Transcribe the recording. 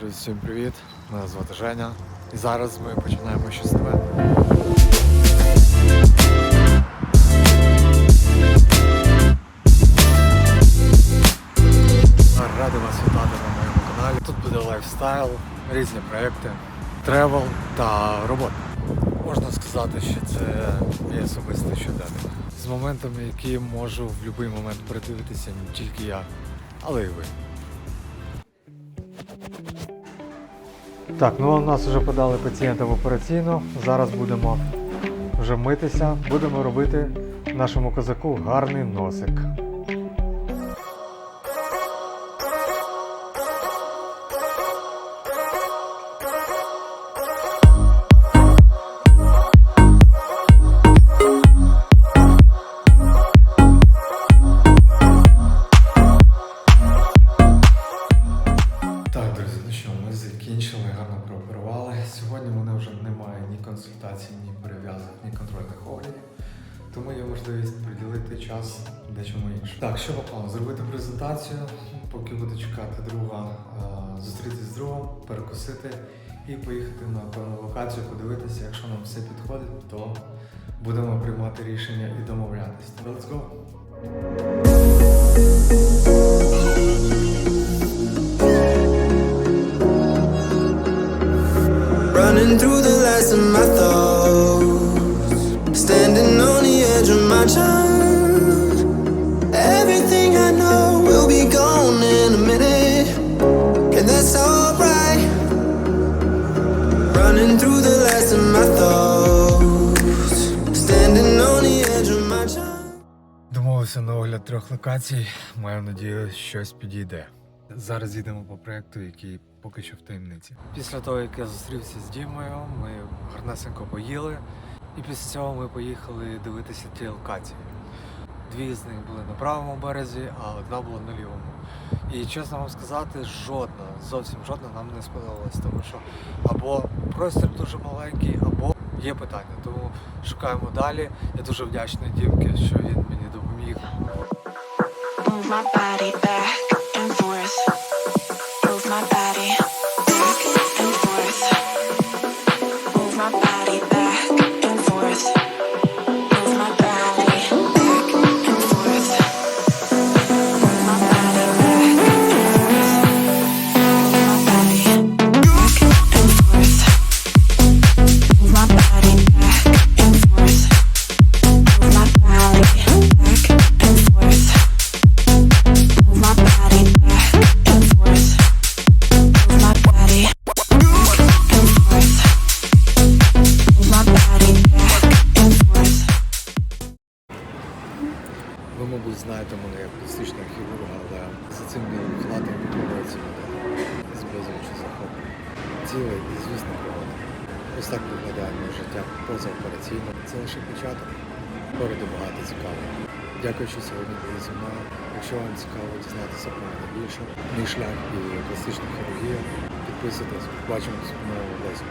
Друзі, всім привіт! Мене звати Женя. І зараз ми починаємо щось. Радий вас вітати на моєму каналі. Тут буде лайфстайл, різні проекти, тревел та робота. Можна сказати, що це мій особистий щоденник. З моментами, які можу в будь-який момент передивитися не тільки я, але й ви. Так, ну у нас вже подали пацієнта в операційну. Зараз будемо вже митися, будемо робити нашому козаку гарний носик. Закінчили, гарно прооперували. Сьогодні в мене вже немає ні консультацій, ні перев'язок, ні контрольних оглядів. Тому є можливість приділити час дечому іншому. Так, що по плану? Зробити презентацію, поки буду чекати друга, зустрітися з другом, перекусити і поїхати на певну локацію, подивитися. Якщо нам все підходить, то будемо приймати рішення і домовлятися. Let's go! The my thoughts, standing on the edge of my time. Everything I know will be gone in a minute, and that's alright. Running through the last of my thoughts, standing on the edge of my time. Домовився на огляд трьох локацій. Маю надію, щось підійде. Зараз їдемо по проекту, який поки що в таємниці. Після того, як я зустрівся з Дімою, ми гарнесенько поїли, і після цього ми поїхали дивитися ті локації. Дві з них були на правому березі, а одна була на лівому. І чесно вам сказати, жодна, зовсім жодна нам не сподобалась, тому що або простір дуже маленький, або є питання. Тому шукаємо далі. Я дуже вдячний Дімки, що він мені допоміг. Ви, мабуть, знаєте мене як пластичного хірурга, але за цим білим халатом відбувається модель з безлічі захоплення. Ціле і звісно пригода. Ось так виглядає моє життя позаопераційно. Це лише початок. Попереду багато цікавого. Дякую, що сьогодні були зі мною. Якщо вам цікаво дізнатися про мене більше, мій шлях і пластична хірургія, підписуйтесь. Бачимось в новому влозі.